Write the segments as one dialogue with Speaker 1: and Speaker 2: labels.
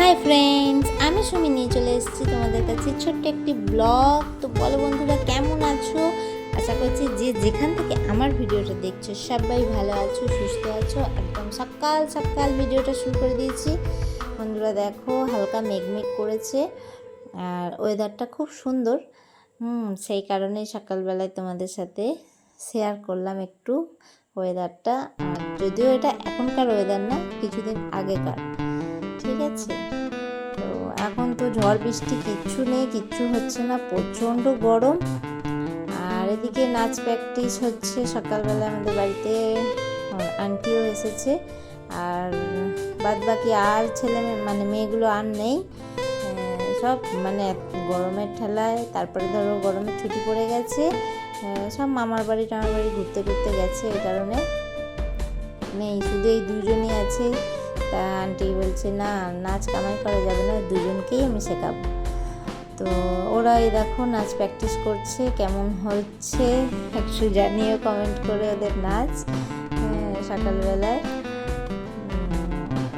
Speaker 1: Hi friends আমি সুমি নিয়ে চলে এসেছি তোমাদের কাছে ছোট্ট একটি ব্লগ তো বলো বন্ধুরা, কেমন আছো? আশা করছি যে যেখান থেকে আমার ভিডিওটা দেখছ, সবাই ভালো আছো, সুস্থ আছো। একদম সকাল সকাল ভিডিওটা শুরু করে দিয়েছি। বন্ধুরা, দেখো, হালকা মেঘমেঘ করেছে আর ওয়েদারটা খুব সুন্দর। হুম, সেই কারণে সকালবেলায় তোমাদের সাথে শেয়ার করলাম একটু ওয়েদারটা আর যদিও এটা এখনকার ওয়েদার না, কিছুদিন আগেকার। ঠিক আছে তো এখন তো ঝড় বৃষ্টি কিচ্ছু নেই, কিচ্ছু হচ্ছে না, প্রচণ্ড গরম। আর এদিকে নাচ প্র্যাকটিস হচ্ছে, সকালবেলা আমাদের বাড়িতে আন্টিও এসেছে। আর বাদ বাকি আর ছেলে মানে মেয়েগুলো আর নেই। সব মানে গরমের ঠেলায়, তারপরে ধরো গরমের ছুটি পড়ে গেছে। সব মামার বাড়ি, টামার বাড়ি ঘুরতে ঘুরতে গেছে এই কারণে। নেই শুধু এই দুজনই আছে। তা আন্টি বলছে না নাচ কামাই করা যাবে না দুজনকেই আমি শেখাবো। তো ওরা এই দেখো নাচ প্র্যাকটিস করছে কেমন হচ্ছে একটু জানিও কমেন্ট করে ওদের নাচ আহ, সকালবেলায়।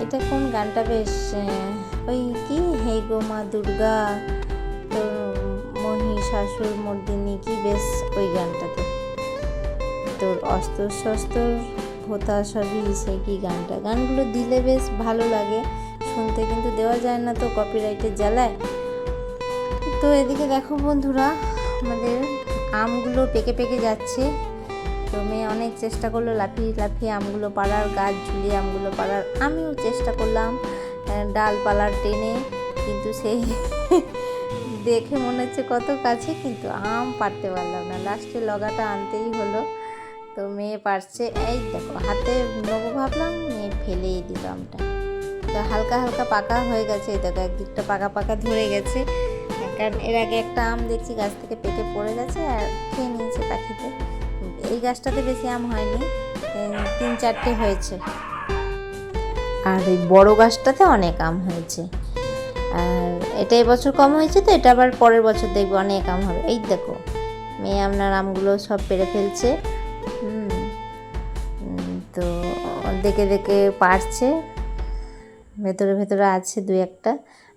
Speaker 1: এটা কোন গানটা বেশ ওই কি? হে গো মা দুর্গা তো মহিষাসুর মর্দিনী কি বেশ ওই গানটাতে। তোর অস্ত্র শস্ত্র হোতা সবই সেই কি গানটা? গানগুলো দিলে বেশ ভালো লাগে, শুনতে কিন্তু দেওয়া যায় না তো কপিরাইটের জ্বালায়। তো এদিকে দেখো বন্ধুরা, আমাদের আমগুলো পেকে পেকে যাচ্ছে। তো মেয়ে অনেক চেষ্টা করল লাফিয়ে লাফিয়ে আমগুলো পাড়ার গাছ ঝুলিয়ে আমগুলো পাড়ার, আমিও চেষ্টা করলাম ডালপালার টেনে, কিন্তু সেই দেখে মনে হচ্ছে কত কাছে, কিন্তু আম পারতে পারলাম না। লাস্টে লগাটা আনতেই হলো। তো মেয়ে পারছে। এই দেখো, হাতে নেব ভাবলাম মেয়ে ফেলেই দিল আমটা তো হালকা হালকা পাকা হয়ে গেছে, এই দেখো, একদিকটা পাকা পাকা ধরে গেছে। কারণ এর আগে একটা আম দেখছি, গাছ থেকে পেটে পড়ে গেছে আর খেয়ে নিয়েছে পাখিতে। এই গাছটাতে বেশি আম হয়নি তিন চারটে হয়েছে। আর এই বড় গাছটাতে অনেক আম হয়েছে। আর এটা এবছর কম হয়েছে তো, এটা আবার পরের বছর দেখব অনেক আম হবে। এই দেখো, মেয়ে আপনার আমগুলো সব পেরে ফেলছে। হুম, তো দেখে দেখে পারছে। ভেতরে ভেতরে আছে দু একটা।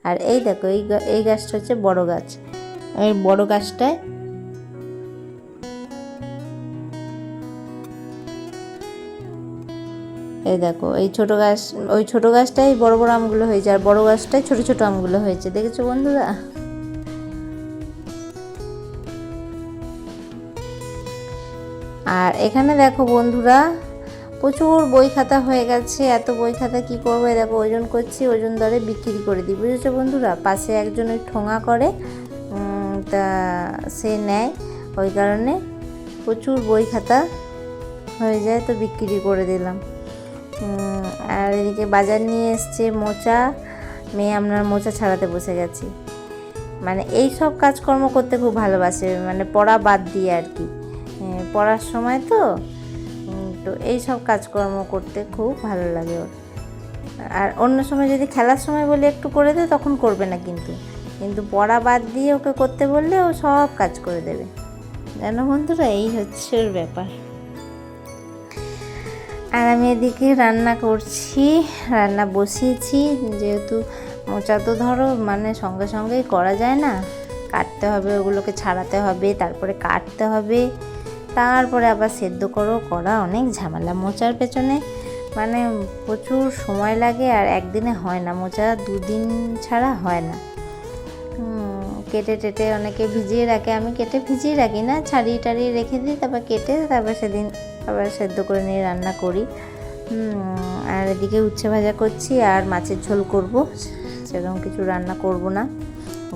Speaker 1: আর এই দেখো এই এই গাছটা হচ্ছে বড় গাছ। এই বড় গাছটায় এই দেখো এই ছোট গাছ ওই ছোট গাছটাই বড় বড় আমগুলো হয়েছে আর বড় গাছটায় ছোট ছোট আমগুলো হয়েছে। দেখেছ বন্ধুরা? আর এখানে দেখো বন্ধুরা, প্রচুর বই খাতা হয়ে গেছে। এত বই খাতা কি করব? দেখো, ওজন করছি, ওজন দরে বিক্রি করে দিই। বুঝেছ বন্ধুরা? পাশে একজন ওই ঠোঙা করে তা সে নেয়। ওই কারণে প্রচুর বই খাতা হয়ে যায়, তো বিক্রি করে দিলাম। আর এদিকে বাজার নিয়ে এসছে মোচা। মেয়ে আপনার মোচা ছাড়াতে বসে গেছি। মানে এই সব কাজকর্ম করতে খুব ভালোবাসে। মানে পড়া বাদ দিয়ে আর কি। পড়ার সময় তো? তো এই সব কাজকর্ম করতে খুব ভালো লাগে ওর। আর অন্য সময় যদি খেলার সময় বলে একটু করে দে, তখন করবে না কিন্তু। কিন্তু পড়া বাদ দিয়ে ওকে করতে বললে ও সব কাজ করে দেবে। জানো বন্ধুরা, এই হচ্ছে ওর ব্যাপার। আর আমি এদিকে রান্না করছি, রান্না বসিয়েছি। যেহেতু মোচা তো ধরো মানে সঙ্গে সঙ্গেই করা যায় না। কাটতে হবে, ওগুলোকে ছাড়াতে হবে, তারপরে কাটতে হবে। তারপরে আবার সেদ্ধ করো, করা অনেক ঝামেলা। মোচার পেছনে মানে প্রচুর সময় লাগে আর একদিনে হয় না। মোচা দুদিন ছাড়া হয় না। কেটে টেটে অনেকে ভিজিয়ে রাখে। আমি কেটে ভিজিয়ে রাখি না, ছাড়িয়ে টাড়িয়ে রেখে দিই, তারপর কেটে তারপর সেদিন আবার সেদ্ধ করে নিয়ে রান্না করি। আর এদিকে উচ্ছে ভাজা করছি আর মাছের ঝোল করব। সেরকম কিছু রান্না করব না।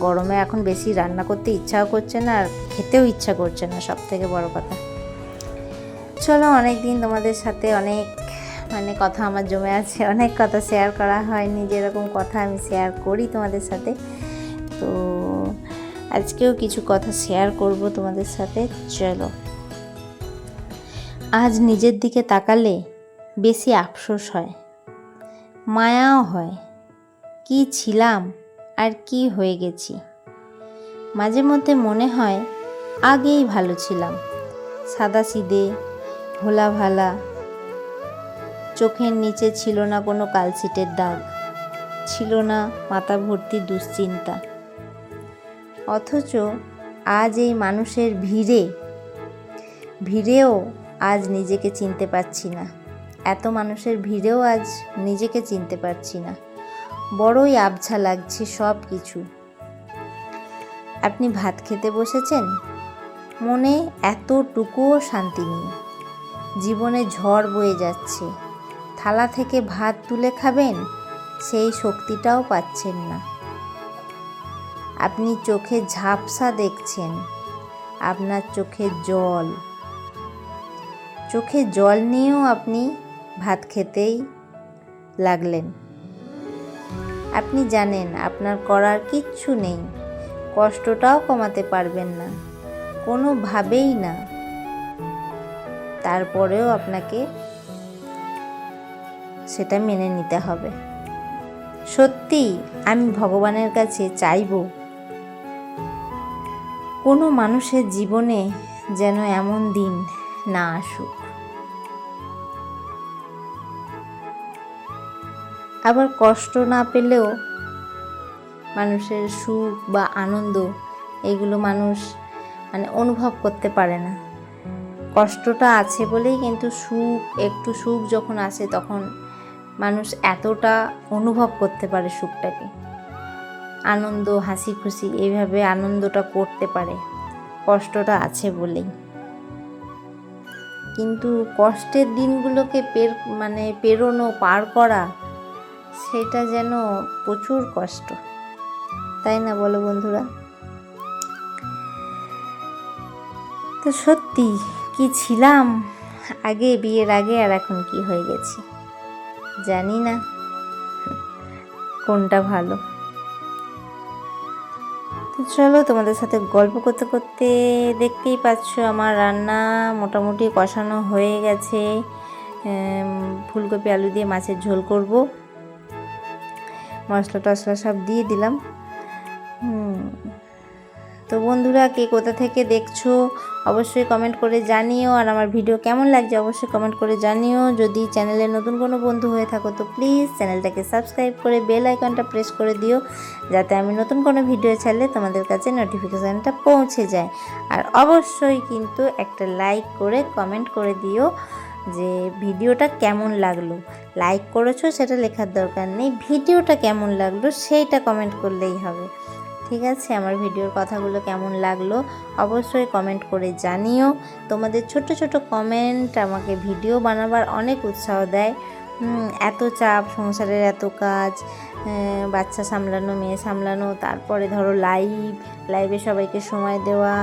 Speaker 1: গরমে এখন বেশি রান্না করতে ইচ্ছাও করছে না আর খেতেও ইচ্ছা করছে না সব থেকে বড় কথা। চলো অনেক দিন তোমাদের সাথে অনেক মানে কথা আমার জমে আছে, অনেক কথা শেয়ার করা হয়নি, যেরকম কথা আমি শেয়ার করি তোমাদের সাথে। তো আজকেও কিছু কথা শেয়ার করব তোমাদের সাথে, চলো। আজ নিজের দিকে তাকালে বেশি আফসোস হয়, মায়াও হয়, কি ছিলাম আর কি হয়ে গেছি। মাঝে মধ্যে মনে হয় আগেই ভালো ছিলাম সাদা সিদে ভোলা ভালা চোখের নিচে ছিল না কোনো কালছিটের দাগ, ছিল না মাথা ভর্তি দুশ্চিন্তা। অথচ আজ এই মানুষের ভিড়ে, ভিড়েও আজ নিজেকে চিনতে পারছি না। এত মানুষের ভিড়েও আজ নিজেকে চিনতে পারছি না। বড়ই আবছা লাগছে সব কিছু। আপনি ভাত খেতে বসেছেন? মনে এতটুকুও শান্তি নেই। জীবনে ঝড় বয়ে যাচ্ছে। থালা থেকে ভাত তুলে খাবেন, সেই শক্তিটাও পাচ্ছেন না। আপনি চোখে ঝাপসা দেখছেন, আপনার চোখে জল। চোখে জল নিয়েও আপনি ভাত খেতেই লাগলেন। আপনি জানেন, আপনার করার কিচ্ছু নেই, কষ্টটাও কমাতে পারবেন না, কোনোভাবেই না। তারপরেও আপনাকে সেটা মেনে নিতে হবে। সত্যি, আমি ভগবানের কাছে চাইব, কোনো মানুষের জীবনে যেন এমন দিন না আসুক। আবার কষ্ট না পেলেও মানুষের সুখ বা আনন্দ, এগুলো মানুষ মানে অনুভব করতে পারে না। কষ্টটা আছে বলেই কিন্তু সুখ, একটু সুখ যখন আসে তখন মানুষ এতটা অনুভব করতে পারে সুখটাকে। আনন্দ, হাসি খুশি, এইভাবে আনন্দটা করতে পারে। কষ্টটা আছে বলেই। কিন্তু কষ্টের দিনগুলোকে পের মানে পেরোনো, পার করা, সেটা যেন প্রচুর কষ্ট। তাই না বলো বন্ধুরা? তো সত্যি কি ছিলাম? আগে, বিয়ের আগে আর এখন কি হয়ে গেছি? জানি না। কোনটা ভালো? তো চলো তোমাদের সাথে গল্প করতে করতে দেখতেই পাচ্ছ আমার রান্না মোটামুটি কষানো হয়ে গেছে। ফুলকপি, আলু দিয়ে মাছের ঝোল করব। মশলা টশলা সব দিয়ে দিলাম। তো বন্ধুরা, কে কোথা থেকে দেখছ, অবশ্যই কমেন্ট করে জানিও। আর আমার ভিডিও কেমন লাগছে, অবশ্যই কমেন্ট করে জানিও। যদি চ্যানেলে নতুন কোনো বন্ধু হয়ে থাকো, তো প্লিজ চ্যানেলটাকে সাবস্ক্রাইব করে বেল আইকনটা প্রেস করে দিও, যাতে আমি নতুন কোনো ভিডিও ছাড়লে তোমাদের কাছে নোটিফিকেশানটা পৌঁছে যায়। আর অবশ্যই কিন্তু একটা লাইক করে কমেন্ট করে দিও যে ভিডিওটা কেমন লাগল। লাইক করেছ, সেটা লেখার দরকার নেই। ভিডিওটা কেমন লাগল, সেইটা কমেন্ট করলেই হবে। ঠিক আছে? আমার ভিডিওর কথাগুলো কেমন লাগল অবশ্যই কমেন্ট করে জানিও। তোমাদের ছোট ছোট কমেন্ট আমাকে ভিডিও বানাবার অনেক উৎসাহ দেয়। এত চাপ, সংসারের এত কাজ বাচ্চা সামলানো, মেয়ে সামলানো, তারপরে ধরো লাইভ লাইভে সবাইকে সময় দেওয়া,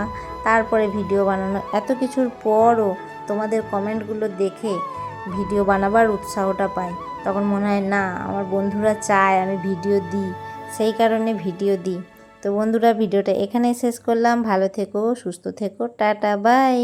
Speaker 1: তারপরে ভিডিও বানানো, এত কিছুর পরও তোমাদের কমেন্টগুলো দেখে ভিডিও বানাবার উৎসাহটা পাই। তখন মনে হয়, না, আমার বন্ধুরা চায় আমি ভিডিও দিই। সেই কারণে ভিডিও দিই। তো বন্ধুরা ভিডিওটা এখানেই শেষ করলাম। ভালো থেকো সুস্থ থেকো। Tata bye.